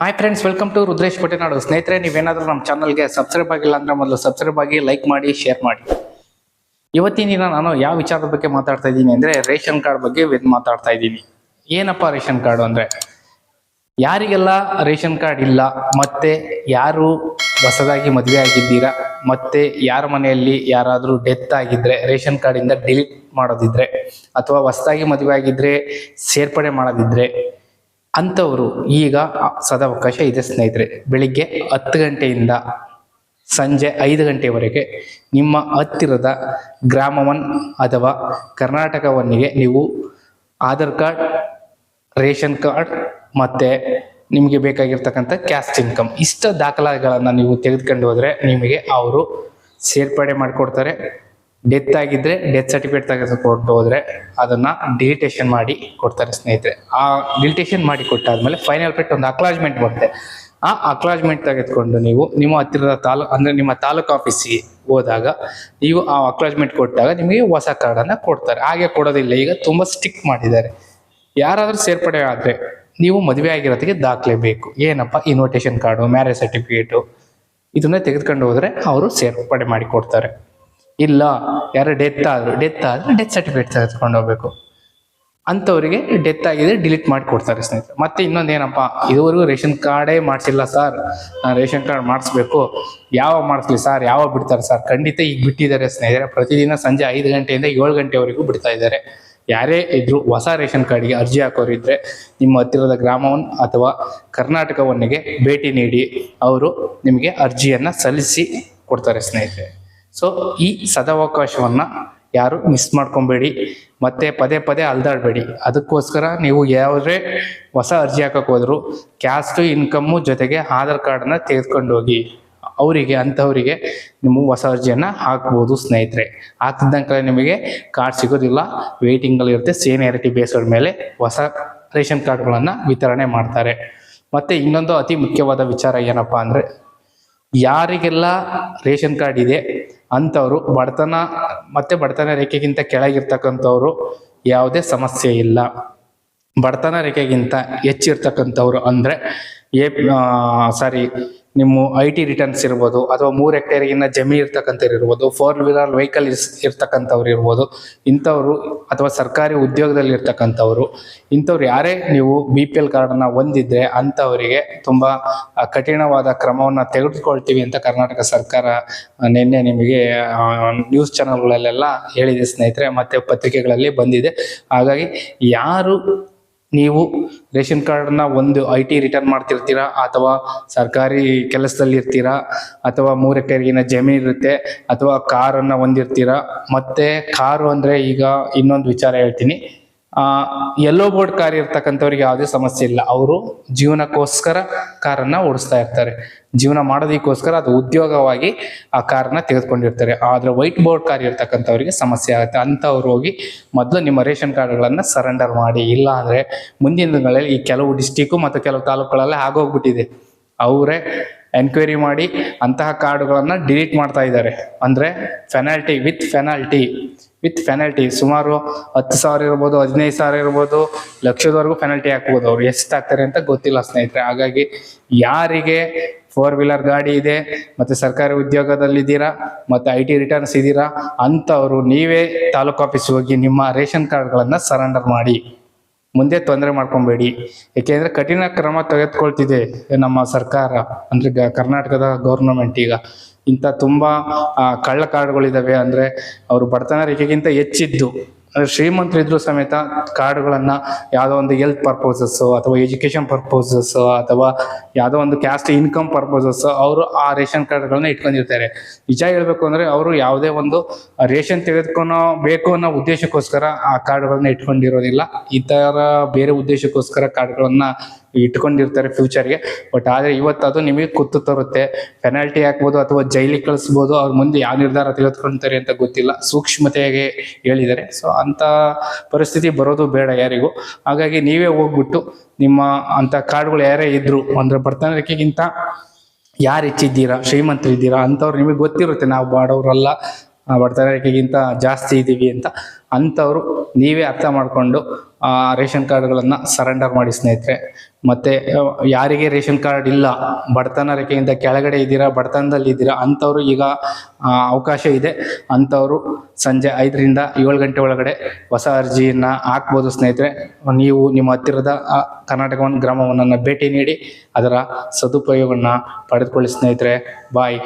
Hi friends welcome to Rudresh Patenadu ಸ್ನೇಹಿತರೆ, ನೀವೇನಾದರೂ ನಮ್ಮ ಚಾನಲ್ಗೆ ಸಬ್ಸ್ಕ್ರೈಬ್ ಆಗಿಲ್ಲ ಅಂದ್ರೆ ಮೊದಲು ಸಬ್ಸ್ಕ್ರೈಬ್ ಆಗಿ ಲೈಕ್ ಮಾಡಿ ಶೇರ್ ಮಾಡಿ. ಇವತ್ತಿನ ದಿನ ನಾನು ಯಾವ ವಿಚಾರದ ಬಗ್ಗೆ ಮಾತಾಡ್ತಾ ಇದ್ದೀನಿ ಅಂದ್ರೆ ರೇಷನ್ ಕಾರ್ಡ್ ಬಗ್ಗೆ ಮಾತಾಡ್ತಾ ಇದ್ದೀನಿ. ಏನಪ್ಪ ರೇಷನ್ ಕಾರ್ಡು ಅಂದ್ರೆ? ಯಾರಿಗೆಲ್ಲ ರೇಷನ್ ಕಾರ್ಡ್ ಇಲ್ಲ, ಮತ್ತೆ ಯಾರು ಹೊಸದಾಗಿ ಮದುವೆ ಆಗಿದ್ದೀರಾ, ಮತ್ತೆ ಯಾರ ಮನೆಯಲ್ಲಿ ಯಾರಾದರೂ ಡೆತ್ ಆಗಿದ್ರೆ, ರೇಷನ್ ಕಾರ್ಡಿಂದ ಡಿಲೀಟ್ ಮಾಡೋದಿದ್ರೆ, ಅಥವಾ ಹೊಸದಾಗಿ ಮದುವೆ ಆಗಿದ್ರೆ ಸೇರ್ಪಡೆ ಮಾಡೋದಿದ್ರೆ ಅಂಥವರು ಈಗ ಸದಾವಕಾಶ ಇದೆ ಸ್ನೇಹಿತರೆ. ಬೆಳಿಗ್ಗೆ ಹತ್ತು ಗಂಟೆಯಿಂದ ಸಂಜೆ ಐದು ಗಂಟೆವರೆಗೆ ನಿಮ್ಮ ಹತ್ತಿರದ ಗ್ರಾಮವನ್ ಅಥವಾ ಕರ್ನಾಟಕವನ್ನಿಗೆ ನೀವು ಆಧಾರ್ ಕಾರ್ಡ್, ರೇಷನ್ ಕಾರ್ಡ್ ಮತ್ತು ನಿಮಗೆ ಬೇಕಾಗಿರ್ತಕ್ಕಂಥ ಕ್ಯಾಸ್ಟ್ ಇನ್ಕಮ್ ಇಷ್ಟ ದಾಖಲಾತಿಗಳನ್ನು ನೀವು ತೆಗೆದುಕೊಂಡು ಹೋದರೆ ನಿಮಗೆ ಅವರು ಸೇರ್ಪಡೆ ಮಾಡಿಕೊಡ್ತಾರೆ. ಡೆತ್ ಆಗಿದ್ರೆ ಡೆತ್ ಸರ್ಟಿಫಿಕೇಟ್ ತೆಗೆದುಕೊಂಡು ಹೋದ್ರೆ ಅದನ್ನ ಡಿಲಿಟೇಷನ್ ಮಾಡಿ ಕೊಡ್ತಾರೆ ಸ್ನೇಹಿತರೆ. ಆ ಡಿಲಿಟೇಷನ್ ಮಾಡಿ ಕೊಟ್ಟಾದ್ಮೇಲೆ ಫೈನಲ್ ಪೆಟ್ ಒಂದು ಅಕ್ಲಾಜ್ಮೆಂಟ್ ಬರುತ್ತೆ. ಆ ಅಕ್ಲಾಜ್ಮೆಂಟ್ ತೆಗೆದುಕೊಂಡು ನೀವು ನಿಮ್ಮ ಹತ್ತಿರದ ತಾಲೂಕು ಅಂದ್ರೆ ನಿಮ್ಮ ತಾಲೂಕು ಆಫೀಸಿಗೆ ಹೋದಾಗ ನೀವು ಆ ಅಕ್ಲಾಜ್ಮೆಂಟ್ ಕೊಟ್ಟಾಗ ನಿಮಗೆ ಹೊಸ ಕಾರ್ಡನ್ನು ಕೊಡ್ತಾರೆ. ಹಾಗೆ ಕೊಡೋದಿಲ್ಲ. ಈಗ ತುಂಬ ಸ್ಟಿಕ್ ಮಾಡಿದ್ದಾರೆ. ಯಾರಾದರೂ ಸೇರ್ಪಡೆ ಆದರೆ ನೀವು ಮದುವೆ ಆಗಿರೋದಕ್ಕೆ ದಾಖಲೆ ಬೇಕು. ಏನಪ್ಪ? ಇನ್ವಿಟೇಷನ್ ಕಾರ್ಡು ಮ್ಯಾರೇಜ್ ಸರ್ಟಿಫಿಕೇಟು ಇದನ್ನ ತೆಗೆದುಕೊಂಡು ಹೋದರೆ ಅವರು ಸೇರ್ಪಡೆ ಮಾಡಿ ಕೊಡ್ತಾರೆ. ಇಲ್ಲ, ಯಾರು ಡೆತ್ ಆದರು ಡೆತ್ ಆದರೆ ಡೆತ್ ಸರ್ಟಿಫಿಕೇಟ್ ತೆಗೆದುಕೊಂಡು ಹೋಗ್ಬೇಕು. ಅಂಥವರಿಗೆ ಡೆತ್ ಆಗಿದೆ ಡಿಲೀಟ್ ಮಾಡಿ ಕೊಡ್ತಾರೆ ಸ್ನೇಹಿತರೆ. ಮತ್ತೆ ಇನ್ನೊಂದು ಏನಪ್ಪ, ಇದುವರೆಗೂ ರೇಷನ್ ಕಾರ್ಡೇ ಮಾಡಿಸಿಲ್ಲ ಸರ್ ನಾನು ರೇಷನ್ ಕಾರ್ಡ್ ಮಾಡಿಸ್ಬೇಕು. ಯಾವ ಮಾಡಿಸ್ಲಿ ಸರ್ ಯಾವಾಗ ಬಿಡ್ತಾರೆ ಸರ್ ಖಂಡಿತ ಈಗ ಬಿಟ್ಟಿದ್ದಾರೆ ಸ್ನೇಹಿತರೆ. ಪ್ರತಿದಿನ ಸಂಜೆ ಐದು ಗಂಟೆಯಿಂದ ಏಳು ಗಂಟೆವರೆಗೂ ಬಿಡ್ತಾ ಇದ್ದಾರೆ. ಯಾರೇ ಇದ್ರು ಹೊಸ ರೇಷನ್ ಕಾರ್ಡ್ಗೆ ಅರ್ಜಿ ಹಾಕೋರಿದ್ರೆ ನಿಮ್ಮ ಹತ್ತಿರದ ಗ್ರಾಮವನ್ನು ಅಥವಾ ಕರ್ನಾಟಕವನ್ನಿಗೆ ಭೇಟಿ ನೀಡಿ, ಅವರು ನಿಮಗೆ ಅರ್ಜಿಯನ್ನು ಸಲ್ಲಿಸಿ ಕೊಡ್ತಾರೆ ಸ್ನೇಹಿತರೆ. ಸೊ ಈ ಸದಾವಕಾಶವನ್ನು ಯಾರು ಮಿಸ್ ಮಾಡ್ಕೊಬೇಡಿ, ಮತ್ತೆ ಪದೇ ಪದೇ ಅಲ್ದಾಡಬೇಡಿ. ಅದಕ್ಕೋಸ್ಕರ ನೀವು ಯಾವುದೇ ಹೊಸ ಅರ್ಜಿ ಹಾಕಕ್ಕೆ ಹೋದ್ರು ಕ್ಯಾಸ್ಟು ಇನ್ಕಮ್ಮು ಜೊತೆಗೆ ಆಧಾರ್ ಕಾರ್ಡನ್ನ ತೆಗೆದುಕೊಂಡು ಹೋಗಿ ಅವರಿಗೆ ಅಂಥವರಿಗೆ ನಿಮ್ಮ ಹೊಸ ಅರ್ಜಿಯನ್ನು ಹಾಕ್ಬೋದು ಸ್ನೇಹಿತರೆ. ಹಾಕಿದಂಗೆ ನಿಮಗೆ ಕಾರ್ಡ್ ಸಿಗೋದಿಲ್ಲ ವೇಟಿಂಗಲ್ಲಿರುತ್ತೆ ಸೀನಿಯಾರಿಟಿ ಬೇಸ್ಡ್ ಮೇಲೆ ಹೊಸ ರೇಷನ್ ಕಾರ್ಡ್ಗಳನ್ನು ವಿತರಣೆ ಮಾಡ್ತಾರೆ. ಮತ್ತು ಇನ್ನೊಂದು ಅತಿ ಮುಖ್ಯವಾದ ವಿಚಾರ ಏನಪ್ಪಾ ಅಂದರೆ, ಯಾರಿಗೆಲ್ಲ ರೇಷನ್ ಕಾರ್ಡ್ ಇದೆ ಅಂಥವ್ರು ಬಡತನ, ಮತ್ತೆ ಬಡತನ ರೇಖೆಗಿಂತ ಕೆಳಗಿರ್ತಕ್ಕಂಥವ್ರು ಯಾವುದೇ ಸಮಸ್ಯೆ ಇಲ್ಲ. ಬಡತನ ರೇಖೆಗಿಂತ ಹೆಚ್ಚಿರ್ತಕ್ಕಂಥವ್ರು ಅಂದರೆ ಎ ಸಾರಿ ನಿಮ್ಮ ಐ ಟಿ ರಿಟರ್ನ್ಸ್ ಇರ್ಬೋದು, ಅಥವಾ ಮೂರು ಹೆಕ್ಟೇರ್ಗಿನ್ನ ಜಮೀನು ಇರ್ತಕ್ಕಂಥವ್ರು ಇರ್ಬೋದು ಫೋರ್ ವೀಲರ್ ವೆಹಿಕಲ್ ಇರ್ಸ್, ಇರ್ತಕ್ಕಂಥವ್ರು ಇರ್ಬೋದು, ಇಂಥವ್ರು ಅಥವಾ ಸರ್ಕಾರಿ ಉದ್ಯೋಗದಲ್ಲಿ ಇರ್ತಕ್ಕಂಥವ್ರು, ಇಂಥವ್ರು ಯಾರೇ ನೀವು ಬಿ ಪಿ ಎಲ್ ಕಾರ್ಡನ್ನು ಹೊಂದಿದ್ರೆ ಅಂಥವರಿಗೆ ತುಂಬ ಕಠಿಣವಾದ ಕ್ರಮವನ್ನು ತೆಗೆದುಕೊಳ್ತೀವಿ ಅಂತ ಕರ್ನಾಟಕ ಸರ್ಕಾರ ನಿನ್ನೆ ನಿಮಗೆ ನ್ಯೂಸ್ ಚಾನಲ್ಗಳಲ್ಲೆಲ್ಲ ಹೇಳಿದೆ ಸ್ನೇಹಿತರೆ, ಮತ್ತು ಪತ್ರಿಕೆಗಳಲ್ಲಿ ಬಂದಿದೆ. ಹಾಗಾಗಿ ಯಾರು ನೀವು ರೇಷನ್ ಕಾರ್ಡನ್ನ ಒಂದು ಐ ಟಿ ರಿಟರ್ನ್ ಮಾಡ್ತಿರ್ತೀರಾ ಅಥವಾ ಸರ್ಕಾರಿ ಕೆಲಸದಲ್ಲಿ ಇರ್ತೀರಾ ಅಥವಾ ಮೂರು ಎಕರೆಗಿನ ಜಮೀನು ಇರುತ್ತೆ ಅಥವಾ ಕಾರನ್ನು ಹೊಂದಿರ್ತೀರಾ? ಮತ್ತೆ ಕಾರು ಅಂದರೆ ಈಗ ಇನ್ನೊಂದು ವಿಚಾರ ಹೇಳ್ತೀನಿ. ಎಲ್ಲೋ ಬೋರ್ಡ್ ಕಾರ್ ಇರ್ತಕ್ಕಂಥವ್ರಿಗೆ ಯಾವುದೇ ಸಮಸ್ಯೆ ಇಲ್ಲ. ಅವರು ಜೀವನಕ್ಕೋಸ್ಕರ ಕಾರನ್ನ ಓಡಿಸ್ತಾ ಇರ್ತಾರೆ. ಜೀವನ ಮಾಡೋದಕ್ಕೋಸ್ಕರ ಅದು ಉದ್ಯೋಗವಾಗಿ ಆ ಕಾರನ್ನ ತೆಗೆದುಕೊಂಡಿರ್ತಾರೆ. ಆದ್ರೆ ವೈಟ್ ಬೋರ್ಡ್ ಕಾರ್ ಇರ್ತಕ್ಕಂಥವ್ರಿಗೆ ಸಮಸ್ಯೆ ಆಗುತ್ತೆ. ಅಂಥವ್ರು ಹೋಗಿ ಮೊದಲು ನಿಮ್ಮ ರೇಷನ್ ಕಾರ್ಡ್ಗಳನ್ನು ಸರೆಂಡರ್ ಮಾಡಿ. ಇಲ್ಲ ಅಂದ್ರೆ ಮುಂದಿನ ದಿನಗಳಲ್ಲಿ ಈ ಕೆಲವು ಡಿಸ್ಟಿಕ್ಕು ಮತ್ತು ಕೆಲವು ತಾಲೂಕುಗಳಲ್ಲಿ ಆಗೋಗ್ಬಿಟ್ಟಿದೆ. ಅವರೇ ಎನ್ಕ್ವೈರಿ ಮಾಡಿ ಅಂತಹ ಕಾರ್ಡುಗಳನ್ನು ಡಿಲೀಟ್ ಮಾಡ್ತಾ ಇದ್ದಾರೆ. ಅಂದರೆ penalty with penalty with penalty. ಸುಮಾರು ಹತ್ತು ಸಾವಿರ ಇರ್ಬೋದು, ಹದಿನೈದು ಸಾವಿರ ಇರ್ಬೋದು, ಲಕ್ಷದವರೆಗೂ ಪೆನಲ್ಟಿ ಹಾಕ್ಬೋದು ಅವ್ರು. ಎಷ್ಟು ಹಾಕ್ತಾರೆ ಅಂತ ಗೊತ್ತಿಲ್ಲ ಸ್ನೇಹಿತರೆ. ಹಾಗಾಗಿ ಯಾರಿಗೆ ಫೋರ್ ವೀಲರ್ ಗಾಡಿ ಇದೆ, ಮತ್ತು ಸರ್ಕಾರಿ ಉದ್ಯೋಗದಲ್ಲಿದ್ದೀರಾ ಮತ್ತು ಐ ಟಿ ರಿಟರ್ನ್ಸ್ ಇದ್ದೀರಾ, ಅಂಥವರು ನೀವೇ ತಾಲೂಕು ಆಫೀಸ್ ಹೋಗಿ ನಿಮ್ಮ ರೇಷನ್ ಕಾರ್ಡ್ಗಳನ್ನು ಸರೆಂಡರ್ ಮಾಡಿ. ಮುಂದೆ ತೊಂದರೆ ಮಾಡ್ಕೊಬೇಡಿ. ಏಕೆಂದರೆ ಕಠಿಣ ಕ್ರಮ ತೆಗೆದುಕೊಳ್ತಿದೆ ನಮ್ಮ ಸರ್ಕಾರ, ಅಂದರೆ ಕರ್ನಾಟಕದ ಗೌರ್ನಮೆಂಟ್ ಈಗ. ಇಂಥ ತುಂಬ ಕಳ್ಳ ಕಾರ್ಡ್ಗಳಿದ್ದಾವೆ ಅಂದರೆ ಅವರು ಬಡತನ ರೇಖೆಗಿಂತ ಹೆಚ್ಚಿದ್ದು. ಅಂದರೆ ಶ್ರೀಮಂತರಿದ್ರು ಸಮೇತ ಕಾರ್ಡ್ಗಳನ್ನು ಯಾವುದೋ ಒಂದು ಹೆಲ್ತ್ ಪರ್ಪಸಸ್ಸು ಅಥವಾ ಎಜುಕೇಷನ್ ಪರ್ಪಸಸ್ಸು ಅಥವಾ ಯಾವುದೋ ಒಂದು ಕ್ಯಾಸ್ಟ್ ಇನ್ಕಮ್ ಪರ್ಪಸಸ್ಸು ಅವರು ಆ ರೇಷನ್ ಕಾರ್ಡ್ಗಳನ್ನ ಇಟ್ಕೊಂಡಿರ್ತಾರೆ. ನಿಜ ಹೇಳಬೇಕು ಅಂದರೆ ಅವರು ಯಾವುದೇ ಒಂದು ರೇಷನ್ ತೆಗೆದುಕೊನೋ ಬೇಕು ಅನ್ನೋ ಉದ್ದೇಶಕ್ಕೋಸ್ಕರ ಆ ಕಾರ್ಡ್ಗಳನ್ನ ಇಟ್ಕೊಂಡಿರೋದಿಲ್ಲ. ಈ ಥರ ಬೇರೆ ಉದ್ದೇಶಕ್ಕೋಸ್ಕರ ಕಾರ್ಡ್ಗಳನ್ನ ಇಟ್ಕೊಂಡಿರ್ತಾರೆ ಫ್ಯೂಚರ್ಗೆ ಬಟ್ ಆದರೆ ಇವತ್ತು ಅದು ನಿಮಗೆ ಕುತ್ತು ತರುತ್ತೆ. ಪೆನಾಲ್ಟಿ ಹಾಕ್ಬೋದು ಅಥವಾ ಜೈಲಿಗೆ ಕಳಿಸ್ಬೋದು ಅವ್ರ ಮುಂದೆ ಯಾವ ನಿರ್ಧಾರ ತೆಗೆದುಕೊಳ್ತಾರೆ ಅಂತ ಗೊತ್ತಿಲ್ಲ. ಸೂಕ್ಷ್ಮತೆಗೆ ಹೇಳಿದ್ದಾರೆ. ಸೊ ಅಂಥ ಪರಿಸ್ಥಿತಿ ಬರೋದು ಬೇಡ ಯಾರಿಗೂ. ಹಾಗಾಗಿ ನೀವೇ ಹೋಗ್ಬಿಟ್ಟು ನಿಮ್ಮ ಅಂಥ ಕಾರ್ಡ್ಗಳು ಯಾರೇ ಇದ್ರು ಅಂದ್ರೆ ಬರ್ತಾನಕ್ಕಿಂತ ಯಾರು ಹೆಚ್ಚಿದ್ದೀರಾ ಶ್ರೀಮಂತರಿದ್ದೀರಾ ಅಂಥವ್ರು ನಿಮಗೆ ಗೊತ್ತಿರುತ್ತೆ. ನಾವು ಬಾಡೋರಲ್ಲ ಆ, ಬಡತನ ರೇಖೆಗಿಂತ ಜಾಸ್ತಿ ಇದ್ದೀವಿ ಅಂತ. ಅಂಥವ್ರು ನೀವೇ ಅರ್ಥ ಮಾಡಿಕೊಂಡು ರೇಷನ್ ಕಾರ್ಡ್ಗಳನ್ನು ಸರೆಂಡರ್ ಮಾಡಿ ಸ್ನೇಹಿತರೆ. ಮತ್ತೆ ಆ, ಯಾರಿಗೆ ರೇಷನ್ ಕಾರ್ಡ್ ಇಲ್ಲ ಬಡತನ ರೇಖೆಯಿಂದ ಕೆಳಗಡೆ ಇದ್ದೀರಾ ಬಡತನದಲ್ಲಿ ಇದ್ದೀರಾ ಅಂಥವ್ರು ಈಗ ಅವಕಾಶ ಇದೆ. ಅಂಥವ್ರು ಸಂಜೆ ಐದರಿಂದ ಏಳು ಗಂಟೆ ಒಳಗಡೆ ಹೊಸ ಅರ್ಜಿಯನ್ನು ಹಾಕ್ಬೋದು ಸ್ನೇಹಿತರೆ. ನೀವು ನಿಮ್ಮ ಹತ್ತಿರದ ಆ, ಕರ್ನಾಟಕ ಗ್ರಾಮವನ್ನು ಗ್ರಾಮ ಭೇಟಿ ನೀಡಿ ಅದರ ಸದುಪಯೋಗವನ್ನು ಪಡೆದುಕೊಳ್ಳಿ ಸ್ನೇಹಿತರೆ. ಬಾಯ್